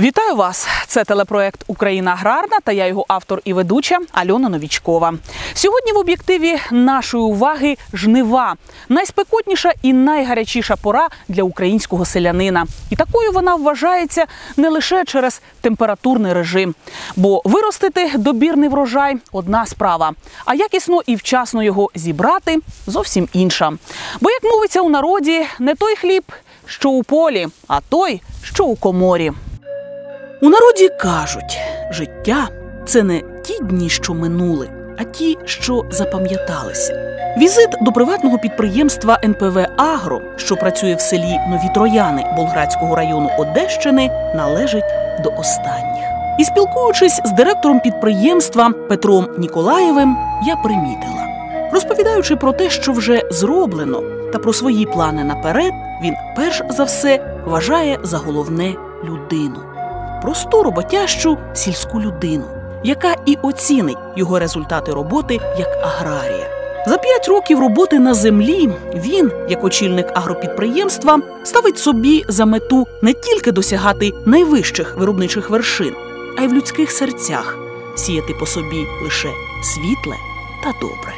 Вітаю вас! Це телепроект Україна аграрна та я його автор і ведуча Альона Новічкова. Сьогодні в об'єктиві нашої уваги жнива найспекотніша і найгарячіша пора для українського селянина. І такою вона вважається не лише через температурний режим, бо виростити добірний врожай одна справа, а якісно і вчасно його зібрати зовсім інша. Бо, як мовиться у народі, не той хліб, що у полі, а той, що у коморі. У народі кажуть, життя це не ті дні, що минули, а ті, що запам'яталися. Візит до приватного підприємства НПВ Агро, що працює в селі Нові Трояни Болградського району Одещини, належить до останніх. І спілкуючись з директором підприємства Петром Ніколаєвим, я примітила. Розповідаючи про те, що вже зроблено, та про свої плани наперед, він перш за все вважає за головне людину просту роботящу сільську людину, яка і оцінить його результати роботи як аграрія. За п'ять років роботи на землі він, як очільник агропідприємства, ставить собі за мету не тільки досягати найвищих виробничих вершин, а й в людських серцях сіяти по собі лише світле та добре.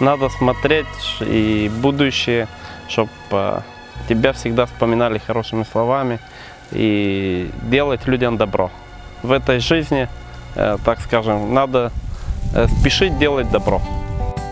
Надо смотреть и будущее, чтобы тебя всегда вспоминали хорошими словами и делать людям добро. В этой жизни, э, так скажем, надо э, спешить делать добро.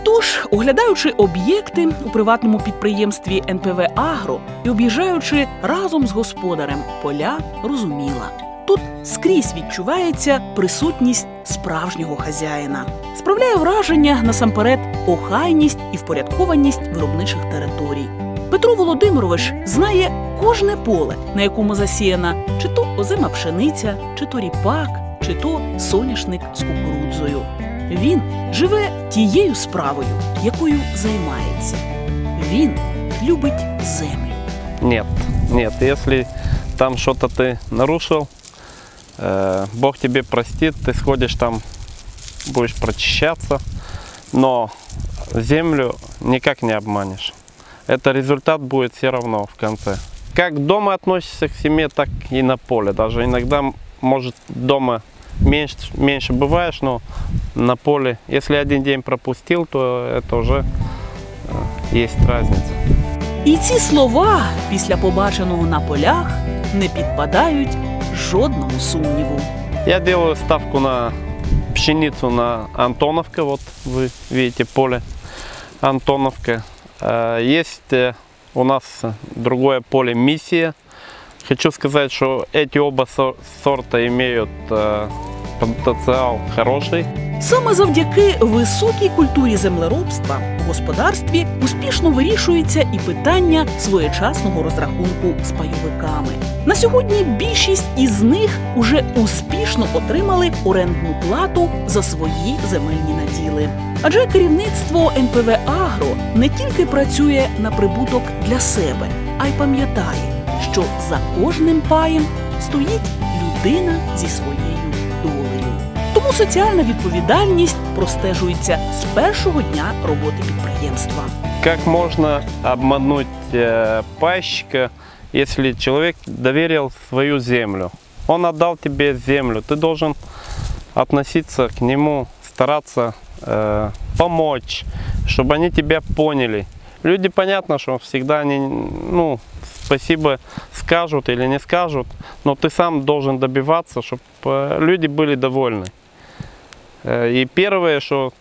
Тож, оглядаючи об'єкти у приватному підприємстві НПВ Агро і об'їжджаючи разом з господарем поля, розуміла. Тут скрізь відчувається присутність справжнього хазяїна. Справляє враження насамперед охайність і впорядкованість виробничих територій. Петро Володимирович знає кожне поле, на якому засіяна чи то озима пшениця, чи то ріпак, чи то соняшник з кукурудзою. Він живе тією справою, якою займається. Він любить землю. Нет, нет, если там что-то ты нарушил, э, Бог тебе простит, ты сходишь там, будешь прочищаться, но землю никак не обманешь. Это результат будет все равно в конце. Как дома относишься к семье, так и на поле. Даже иногда, м- может, дома меньше, меньше бываешь, но на поле, если один день пропустил, то это уже э, есть разница. І ці слова після побаченого на полях не підпадають жодному сумніву. Я делаю ставку на пшеницу на Антоновка. Вот вы видите поле Антоновка. Э, Есть э, у нас другое поле Миссия. Хочу сказать, что эти оба сор- сорта имеют потенциал хороший. Саме завдяки високій культурі землеробства в господарстві успішно вирішується і питання своєчасного розрахунку з пайовиками. На сьогодні більшість із них уже успішно отримали орендну плату за свої земельні наділи. Адже керівництво НПВ Агро не тільки працює на прибуток для себе, а й пам'ятає, що за кожним паєм стоїть людина зі своєю. Тому соціальна відповідальність простежується з першого дня роботи підприємства. Как можно обмануть э, пайщика, если человек доверил свою землю? Он отдал тебе землю, ты должен относиться к нему, стараться э, помочь, чтобы они тебя поняли. Люди, понятно, что всегда они, ну, спасибо скажут или не скажут, но ты сам должен добиваться, чтобы люди были довольны. Э, И первое, что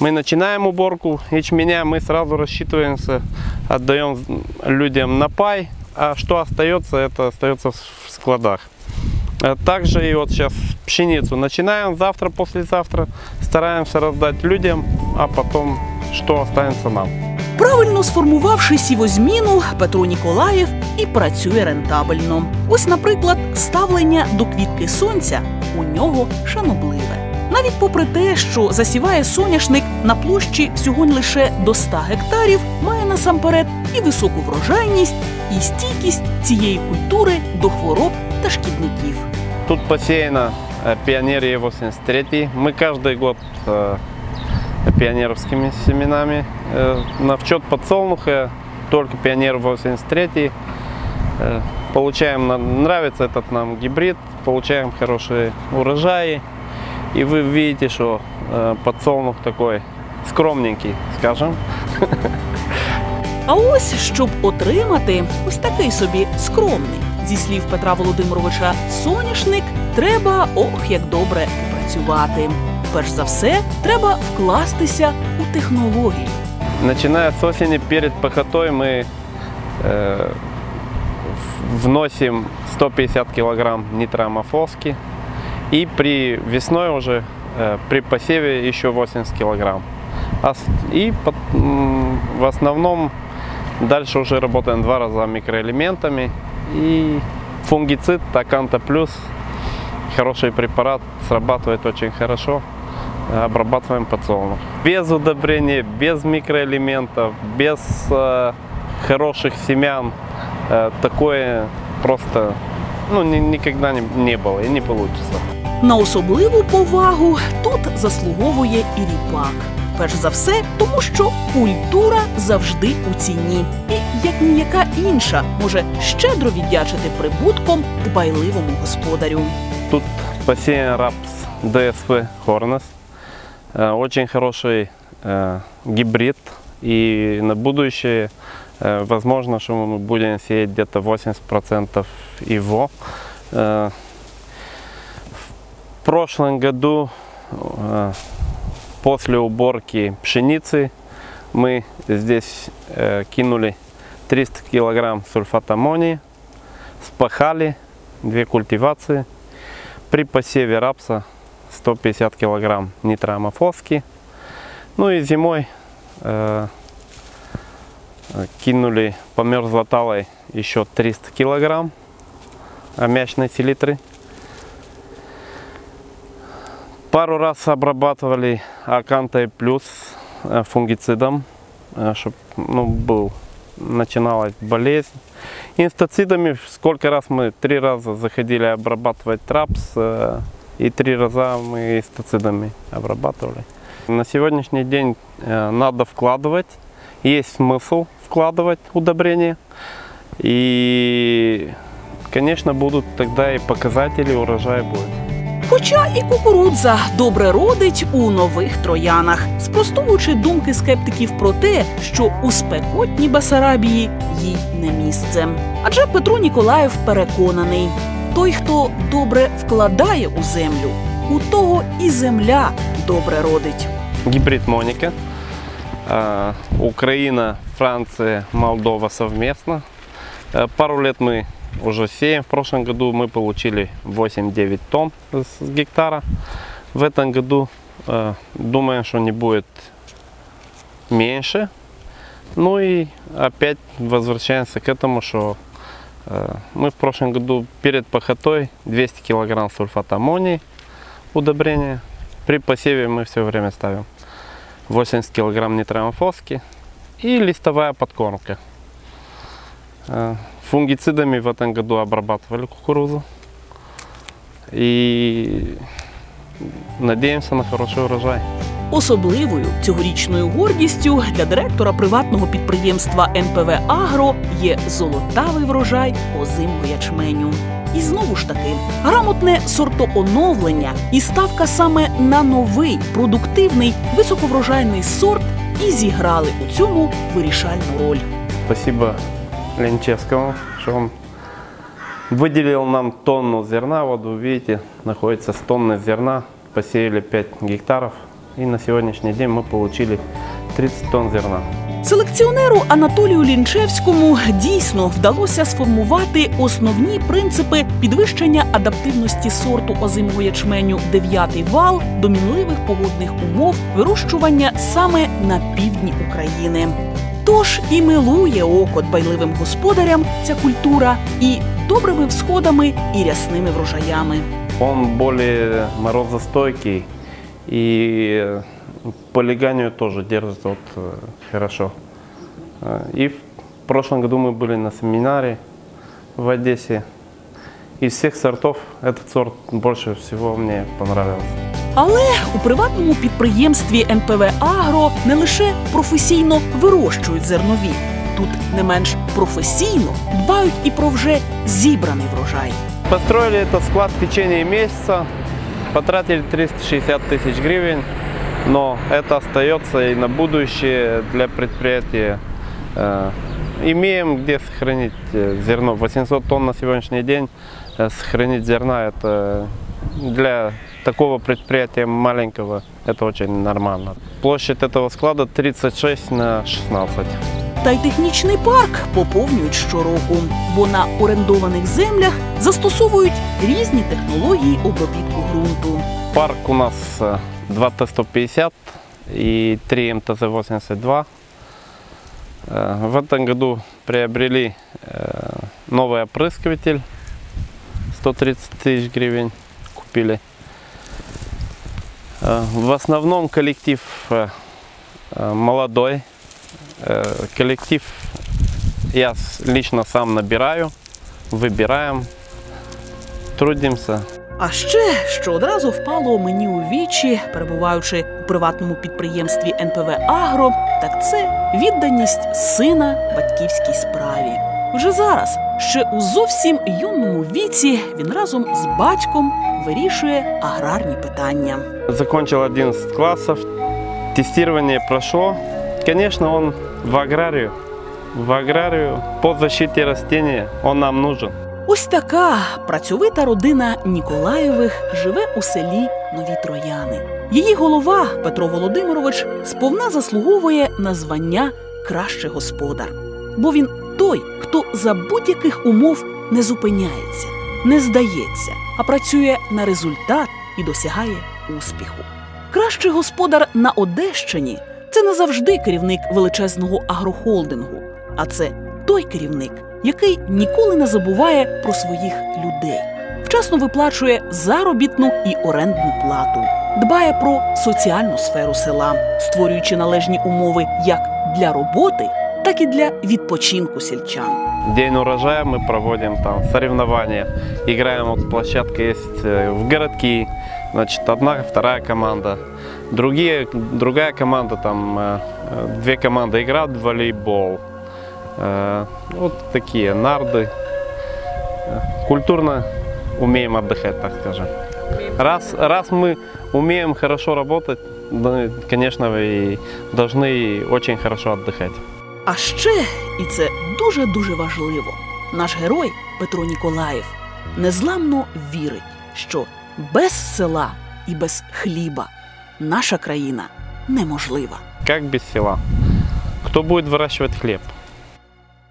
мы начинаем уборку ячменя, мы сразу рассчитываемся, отдаем людям на пай, а что остается, это остается в складах. Э, Также и вот сейчас пшеницу начинаем завтра, послезавтра, стараемся раздать людям, а потом что останется нам. Правильно сформувавши сівозміну, Петро Ніколаєв і працює рентабельно. Ось, наприклад, ставлення до квітки сонця у нього шанобливе. Навіть попри те, що засіває соняшник на площі всього лише до 100 гектарів, має насамперед і високу врожайність, і стійкість цієї культури до хвороб та шкідників. Тут посеяно э, пионерия 83. Мы каждый год э, пионеровскими семенами. Э, На вчет подсолнуха только пионер 83. Э, Получаем, на- нравится этот нам гибрид, получаем хорошие урожаи. И вы видите, что э, подсолнух такой скромненький, скажем. А ось щоб отримати ось такий собі скромний, зі слів Петра Володимировича, соняшник, треба ох як добре попрацювати. Перш за все, треба вкластися у технологію. Начиная с осени перед пахотой мы э, в- вносим 150 килограмм нитроамофоски. И при весной уже э, при посеве еще 80 килограмм. А И в основном дальше уже работаем два раза микроэлементами. И фунгицид Таканта Плюс, хороший препарат, срабатывает очень хорошо. Обрабатываем подсолнух. Без удобрения, без микроэлементов, без э, хороших семян э, такое просто ну, ни- никогда не, не было и не получится. На особливу повагу тут заслуговує і ріпак. Перш за все, тому що культура завжди у ціні, і як ніяка інша може щедро віддячити прибутком дбайливому господарю. Тут посеян рапс ДСВ Хорнес. Э, Очень хороший э, гибрид. И на будущее э, возможно, что мы будем сеять где-то 80% его. Прошлом году э, после уборки пшеницы мы здесь э, кинули 300 килограмм сульфат аммония, спахали две культивации. При посеве рапса 150 килограмм нитроамофоски. Ну и зимой э, кинули по мерзлоталой еще 300 килограмм аммиачной селитры. Пару раз обрабатывали акантой плюс э, фунгицидом, чтобы ну, был, начиналась болезнь. Инстацидами сколько раз мы три раза заходили обрабатывать трапс э, и три раза мы инстацидами обрабатывали. На сегодняшний день э, надо вкладывать, есть смысл вкладывать удобрения и, конечно, будут тогда и показатели урожая будет. Хоча і кукурудза добре родить у нових троянах, спростовуючи думки скептиків про те, що у спекотній Басарабії їй не місце. Адже Петро Ніколаєв переконаний: той, хто добре вкладає у землю, у того і земля добре родить. Гибрид Моника. А, Украина, Франция, Молдова совместно. Э, Пару лет мы уже сеем. В прошлом году мы получили 8-9 тонн с гектара. В этом году э, думаем, что не будет меньше. Ну и опять возвращаемся к этому, что э, мы в прошлом году перед пахотой 200 килограмм аммония удобрения. При посеве мы все время ставим 80 килограмм нитроамофоски и листовая подкормка. Э, Фунгицидами в этом году обрабатывали кукурузу. И надеемся на хороший урожай. Особливою цьогорічною гордістю для директора приватного підприємства НПВ Агро є золотавий врожай озимого ячменю. І знову ж таки, грамотне сортооновлення і ставка саме на новий продуктивний високоврожайний сорт і зіграли у цьому вирішальну роль. Спасибо Ленчевскому, что он выделил нам тонну зерна. Вот вы видите, находится с тонны зерна. Посеяли 5 гектаров. И на сегодняшний день мы получили 30 тонн зерна. Селекціонеру Анатолію Лінчевському дійсно вдалося сформувати основні принципи підвищення адаптивності сорту озимого ячменю дев'ятий вал до мінливих погодних умов вирощування саме на півдні України. Тож і милує око дбайливим господарям ця культура і добрими всходами і рясними врожаями. Он более морозостойкий и э, по леганию тоже держит вот, э, хорошо. Э, И в прошлом году мы были на семинаре в Одессе. Из всех сортов этот сорт больше всего мне понравился. Але у приватному підприємстві НПВ Агро не лише професійно вирощують зернові, тут не менш професійно дбають і про вже зібраний врожай. Построили этот склад в течение месяца, потратили 360 тысяч гривен, но это остается и на будущее для предприятия. Э, Имеем где сохранить э, зерно. 800 тонн на сегодняшний день э, сохранить зерна это для такого предприятия маленького это очень нормально. Площадь этого склада 36 на 16. Та й технічний парк поповнюють щороку, бо на орендованих землях застосовують різні технології обробітку ґрунту. Парк у нас э, 2 Т-150 и 3 МТЗ-82. Э, В этом году приобрели э, новый опрыскиватель. 130 тысяч гривен купили. Э, В основном коллектив э, э, молодой. Э, Коллектив я с- лично сам набираю, выбираем, трудимся. А ще, що одразу впало мені у вічі, перебуваючи у приватному підприємстві НПВ Агро, так це відданість сина батьківській справі. Вже зараз, ще у зовсім юному віці, він разом з батьком вирішує аграрні питання. Закончил 11 классов, тестирование прошло. Конечно, он в аграрию, в аграрию по защите растения он нам нужен. Ось така працьовита родина Ніколаєвих живе у селі Нові Трояни. Її голова Петро Володимирович сповна заслуговує на звання кращий господар, бо він той, хто за будь-яких умов не зупиняється, не здається, а працює на результат і досягає успіху. Кращий господар на Одещині це не завжди керівник величезного агрохолдингу, а це той керівник, який ніколи не забуває про своїх людей, вчасно виплачує заробітну і орендну плату, дбає про соціальну сферу села, створюючи належні умови як для роботи, так і для відпочинку сільчан. День урожая мы проводим там соревнования, играем вот площадка есть э, в городки, значит одна, вторая команда, другие, другая команда там э, э, две команды играют в волейбол, Э, вот такие нарды, Э, культурно умеем отдыхать, так скажем. Раз, раз мы умеем хорошо работать, да, конечно, и должны очень хорошо отдыхать. А ще, і це дуже дуже важливо, наш герой Петро Ніколаєв незламно вірить, що без села і без хліба наша країна неможлива. Как без села? Кто будет выращивать хлеб?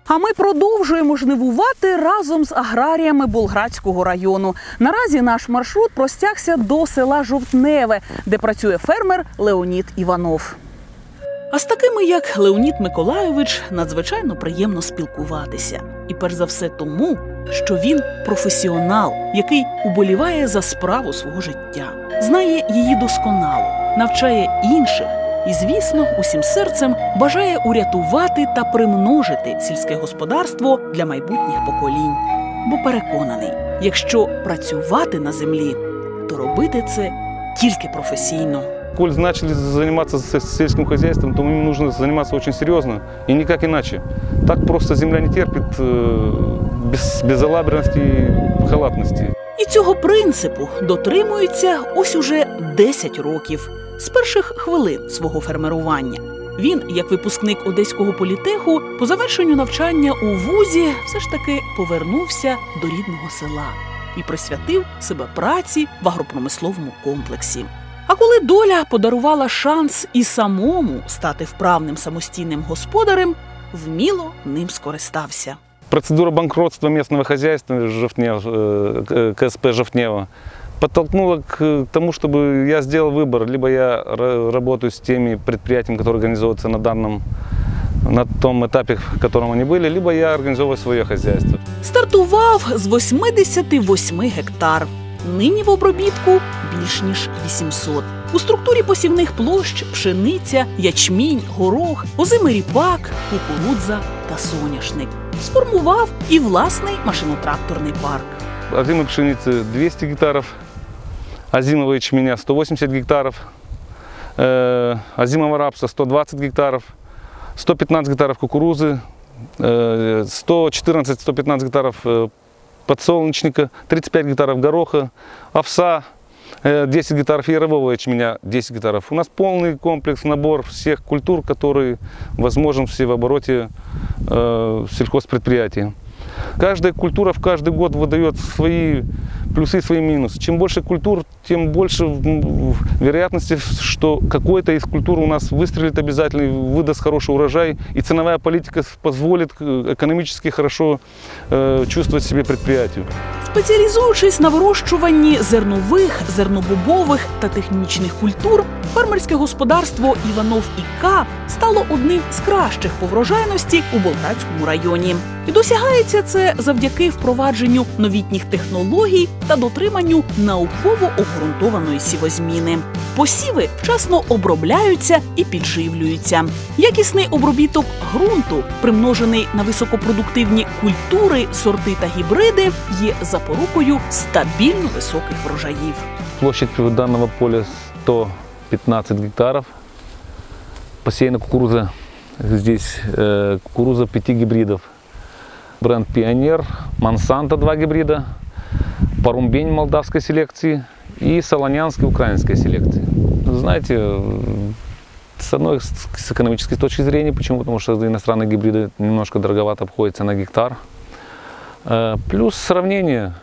А ми продовжуємо жнивувати разом з аграріями Болградського району. Наразі наш маршрут простягся до села Жовтневе, де працює фермер Леонід Іванов. А з такими, як Леонід Миколайович, надзвичайно приємно спілкуватися. І перш за все тому, що він професіонал, який уболіває за справу свого життя, знає її досконало, навчає інших і, звісно, усім серцем бажає урятувати та примножити сільське господарство для майбутніх поколінь. Бо переконаний, якщо працювати на землі, то робити це тільки професійно. Коль начали заниматься сельским хозяйством, то им нужно заниматься очень серьезно и никак иначе. Так просто земля не терпит э, без, безалаберности и халатности. І цього принципу дотримується ось уже 10 років з перших хвилин свого фермерування. Він, як випускник одеського політеху, по завершенню навчання у вузі все ж таки повернувся до рідного села і присвятив себе праці в агропромисловому комплексі. А коли доля подарувала шанс і самому стати вправним самостійним господарем, вміло ним скористався. Процедура банкротства местного хозяйства Жовтнев, э, к- КСП Жовтнева подтолкнула к тому, чтобы я сделал выбор. Либо я ра- работаю с теми предприятиями, которые организовываются на данном на том этапе, в котором они были, либо я организовываю свое хозяйство. Стартував з 88 гектар. Нині в обробітку більш ніж 800. У структурі посівних площ пшениця, ячмінь, горох, озимий ріпак, кукурудза та соняшник. Сформував і власний машинотракторний парк. Озимой пшеницы 200 гектаров, озимого ячменя 180 гектаров, э, озимого рапса 120 гектаров, 115 гектаров кукурузы, э, 114-115 гектаров э, подсолнечника, 35 гектаров гороха, овса, э, 10 гектаров ярового ячменя, 10 гектаров. У нас полный комплекс, набор всех культур, которые возможен в севообороте э, сельхозпредприятия. Каждая культура в каждый год выдает свои плюсы и свои минусы. Чем больше культур, тем больше м, вероятности, что какой-то из культур у нас выстрелит обязательно, и выдаст хороший урожай, и ценовая политика с- позволит э, экономически хорошо э, чувствовать себе предприятию. Спеціалізуючись на вирощуванні зернових, зернобобових та технічних культур, фермерське господарство Іванов і К стало одним з кращих по врожайності у Болгарському районі. І досягається це завдяки впровадженню новітніх технологій та дотриманню науково обґрунтованої сівозміни. Посіви вчасно обробляються і підживлюються. Якісний обробіток ґрунту, примножений на високопродуктивні культури, сорти та гібриди, є запорукою стабільно високих врожаїв. Площадь данного поля 115 гектаров. Посеяна кукуруза. Здесь э, кукуруза пяти гибридов. Бренд Пионер, Монсанто два гибрида, Парумбень молдавской селекции и Солонянской украинской селекции. Знаете, с одной с экономической точки зрения, почему? Потому что иностранные гибриды немножко дороговато обходятся на гектар. Э, Плюс сравнение,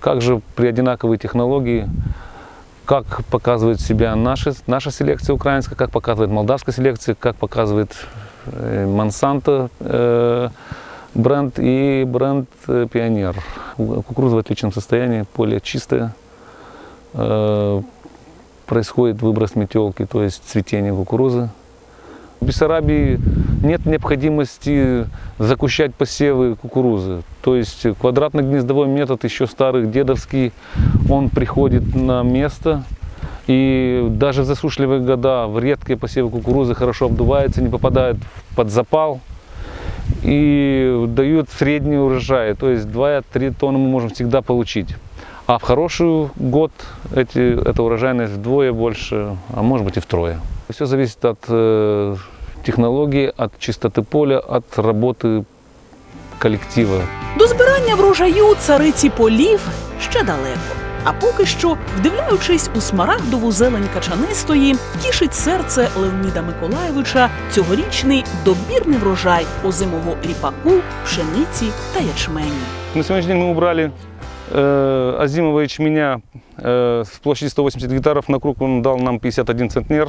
как же при одинаковой технологии, как показывает себя наша, наша селекция украинская, как показывает молдавская селекция, как показывает э, Монсанто э, бренд и бренд э, Пионер. Кукуруза в отличном состоянии, поле чистое, э, происходит выброс метелки, то есть цветение кукурузы. В Бессарабии нет необходимости закущать посевы кукурузы. То есть квадратно-гнездовой метод еще старый, дедовский, он приходит на место. И даже в засушливые года в редкие посевы кукурузы хорошо обдувается, не попадает под запал и дают средний урожай. То есть 2-3 тонны мы можем всегда получить. А в хороший год эти, эта урожайность вдвое больше, а может быть и втрое. Все зависит от э, технологии, от чистоты поля, от работы коллектива. До збирання врожаю цариці полів ще далеко. А поки що, вдивляючись у смарагдову зелень качанистої, тішить серце Леоніда Миколаєвича цьогорічний добірний врожай озимого ріпаку, пшениці та ячмені. На сегодняшний день мы убрали э, озимого ячменя э, с площади 180 гектаров. На круг он дал нам 51 центнер.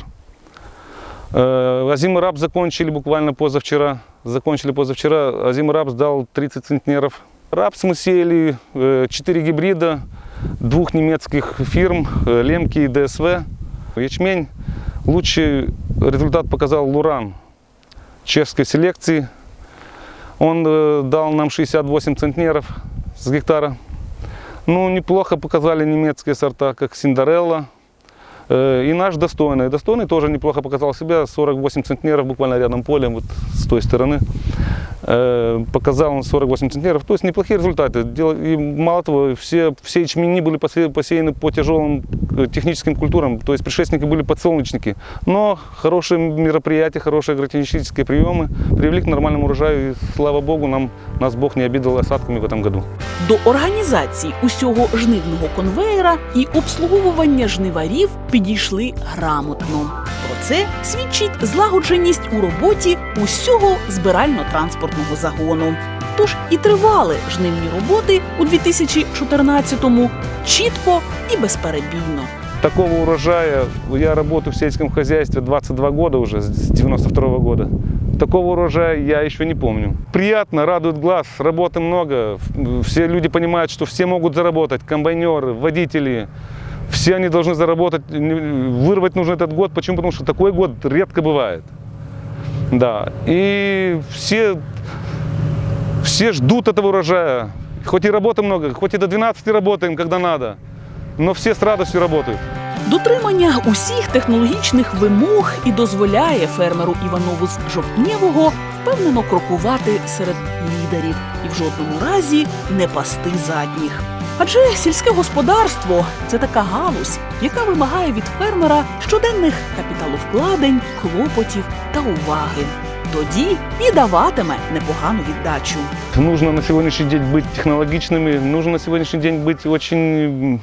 Э, озимый рапс закончили буквально позавчера. Закончили позавчера. Озимый рапс дал 30 центнеров. Рапс мы сеяли э, 4 гибрида двух немецких фирм э, Лемки и ДСВ. Ячмень лучший результат показал Луран чешской селекции. Он э, дал нам 68 центнеров с гектара. Ну, неплохо показали немецкие сорта, как Синдерелла. Э, И наш достойный. Достойный тоже неплохо показал себя. 48 центнеров буквально рядом полем, вот с той стороны. Э, Показал он 48 центнеров. То есть неплохие результаты. Дело- И мало того, все, все ячмени были посе- посеяны по тяжелым э, техническим культурам. То есть предшественники были подсолнечники. Но хорошие мероприятия, хорошие агротехнические приемы привели к нормальному урожаю. И слава богу, нам, нас Бог не обидел осадками в этом году. До організації усього жнивного конвеєра і обслуговування жниварів підійшли грамотно. Про це свідчить злагодженість у роботі усього збирально-транспортного загону. Тож і тривали жнивні роботи у 2014-му чітко і безперебійно. Такого урожая, я работаю в сельском хозяйстве 22 года уже, с 92 года. Такого урожая я еще не помню. Приятно, радует глаз, работы много. Все люди понимают, что все могут заработать. Комбайнеры, водители, все они должны заработать. Вырвать нужно этот год. Почему? Потому что такой год редко бывает. Да. И все, все ждут этого урожая. Хоть и работы много, хоть и до 12 работаем, когда надо. Но все с радостью работают. Дотримання усіх технологічних вимог і дозволяє фермеру Іванову з Жовтнєвого впевнено крокувати серед лідерів і в жодному разі не пасти задніх. Адже сільське господарство це така галузь, яка вимагає від фермера щоденних капіталовкладень, клопотів та уваги тоді і даватиме непогану віддачу. Нужно на сегодняшний день быть технологичными, нужно на сегодняшний день быть очень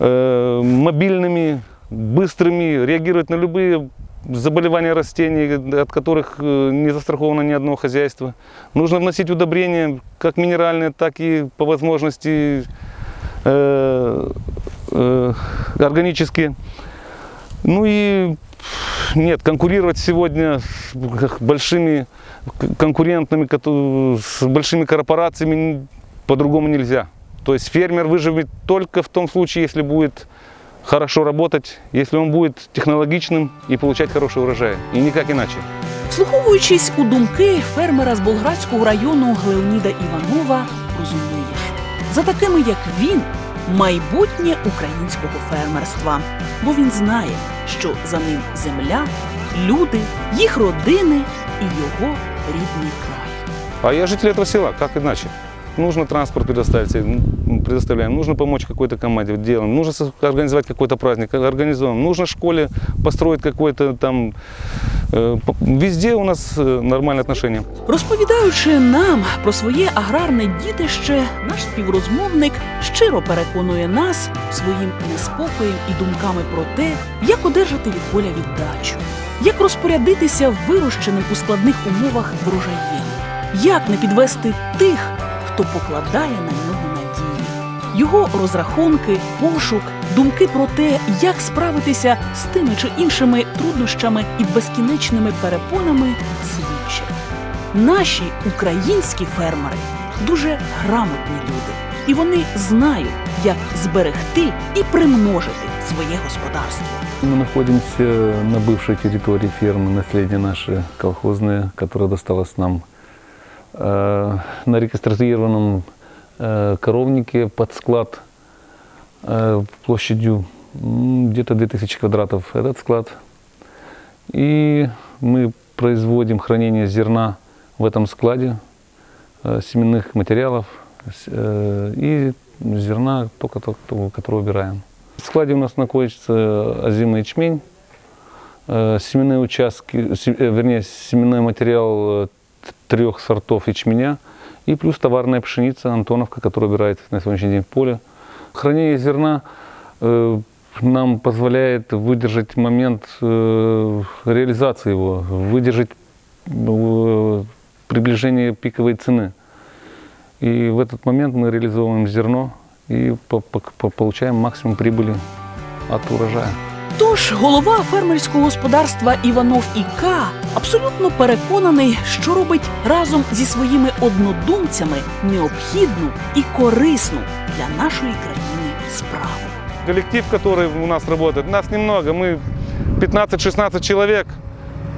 э, мобильными, быстрыми, реагировать на любые заболевания растений, от которых э, не застраховано ни одно хозяйство. Нужно вносить удобрения, как минеральные, так и по возможности э, э, органические. Ну и нет, конкурировать сегодня с большими к- конкурентными, кото- с большими корпорациями н- по-другому нельзя. То есть фермер выживет только в том случае, если будет хорошо работать, если он будет технологичным и получать хороший урожай. И никак иначе. Вслуховуючись у думки фермера з Болградського району Леоніда Іванова, розумієш, за такими як він, майбутнє українського фермерства. Бо він знає, що за ним земля, люди, їх родини і його рідний край. А я житель этого села, как иначе? Нужно транспорт предоставить, предоставляем, нужно помочь какой-то команде, вот делаем, нужно со- организовать какой-то праздник, организуем, нужно школе построить какой-то там... э, по- Везде у нас э, нормальные отношения. Розповідаючи нам про своє аграрне дітище, наш співрозмовник щиро переконує нас своїм неспокоєм і думками про те, як одержати від поля віддачу, як розпорядитися вирощеним у складних умовах врожаєм, як не підвести тих, хто покладає на нього надії. Його розрахунки, пошук, думки про те, як справитися з тими чи іншими труднощами і безкінечними перепонами свідчать. Наші українські фермери дуже грамотні люди, і вони знають, як зберегти і примножити своє господарство. Мы находимся на бывшей территории фермы, наследие наше колхозное, которое досталось нам э, на регистрированном э, коровнике под склад э, площадью где-то 2000 квадратов этот склад. И мы производим хранение зерна в этом складе, э, семенных материалов и зерна, только, только которое убираем. В складе у нас находится озимый ячмень, семенные участки, вернее, семенной материал трех сортов ячменя и плюс товарная пшеница Антоновка, которая убирает на сегодняшний день в поле. Хранение зерна э, нам позволяет выдержать момент э, реализации его, выдержать э, приближение пиковой цены. И в этот момент мы реализовываем зерно и по- по- по- получаем максимум прибыли от урожая. Тож голова фермерського господарства Іванов ІК абсолютно переконаний, що робить разом зі своїми однодумцями необхідну і корисну для нашої країни справу. Коллектив, который у нас работает, нас немного, мы 15-16 человек,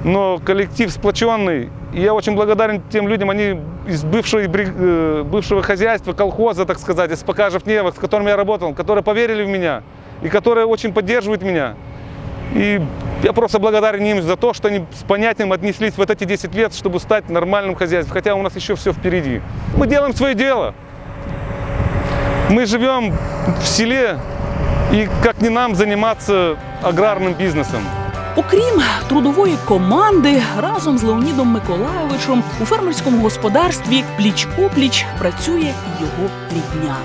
но коллектив сплоченный. И я очень благодарен тем людям, они из бывшей, бри- э, бывшего хозяйства, колхоза, так сказать, СПК Жовтневых, с которыми я работал, которые поверили в меня и которые очень поддерживают меня. И я просто благодарен им за то, что они с понятием отнеслись в вот эти 10 лет, чтобы стать нормальным хозяйством, хотя у нас еще все впереди. Мы делаем свое дело. Мы живем в селе, и как не нам заниматься аграрным бизнесом? Окрім трудової команди, разом з Леонідом Миколайовичем у фермерському господарстві пліч-опліч працює і його рідня,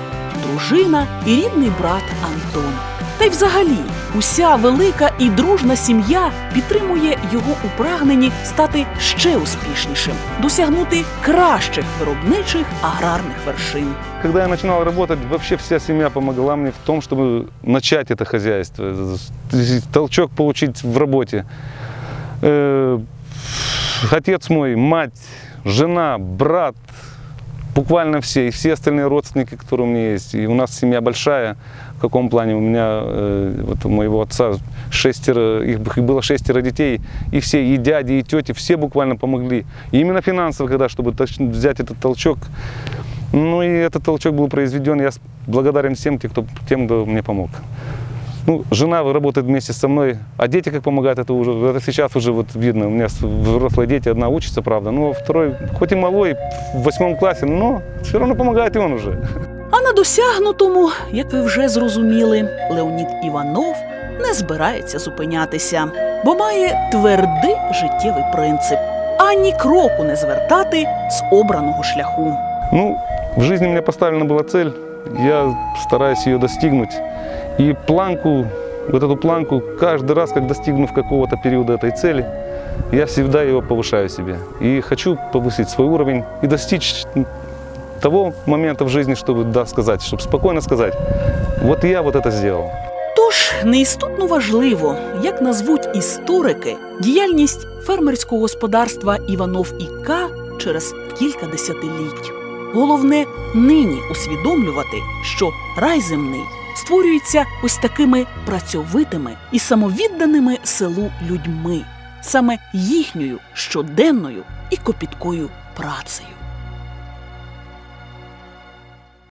дружина і рідний брат Антон. Та й взагалі уся велика і дружна сім'я підтримує його у прагненні стати ще успішнішим, досягнути кращих виробничих аграрних вершин. Когда я начинал работать, вообще вся семья помогла мне в том, чтобы начать это хозяйство, то есть толчок получить в работе. Э, Отец мой, мать, жена, брат, буквально все, и все остальные родственники, которые у меня есть. И у нас семья большая. В каком плане? У меня, э, вот у моего отца шестеро, их их было шестеро детей, и все, и дяди, и тети, все буквально помогли. И именно финансово, когда, чтобы взять этот толчок, ну и этот толчок был произведен. Я благодарен всем тем, кто, тем, кто мне помог. Ну, жена работает вместе со мной, а дети как помогают, это уже это сейчас уже вот видно. У меня с- взрослые дети, одна учится, правда, но второй, хоть и малой, в восьмом классе, но все равно помогает и он уже. А на досягнутому, як ви вже зрозуміли, Леонід Іванов не збирається зупинятися, бо має твердий життєвий принцип ані кроку не звертати з обраного шляху. Ну, в жизни у меня поставлена была цель, я стараюсь ее достигнуть. И планку, вот эту планку, каждый раз, как достигнув какого-то периода этой цели, я всегда его повышаю себе. И хочу повысить свой уровень и достичь того момента в жизни, чтобы да, сказать, чтобы спокойно сказать, вот я вот это сделал. Тож неістотно важливо, як назвуть історики діяльність фермерського господарства Іванов і К через кілька десятиліть. Головне нині усвідомлювати, що рай земний створюється ось такими працьовитими і самовідданими селу людьми, саме їхньою щоденною і копіткою працею.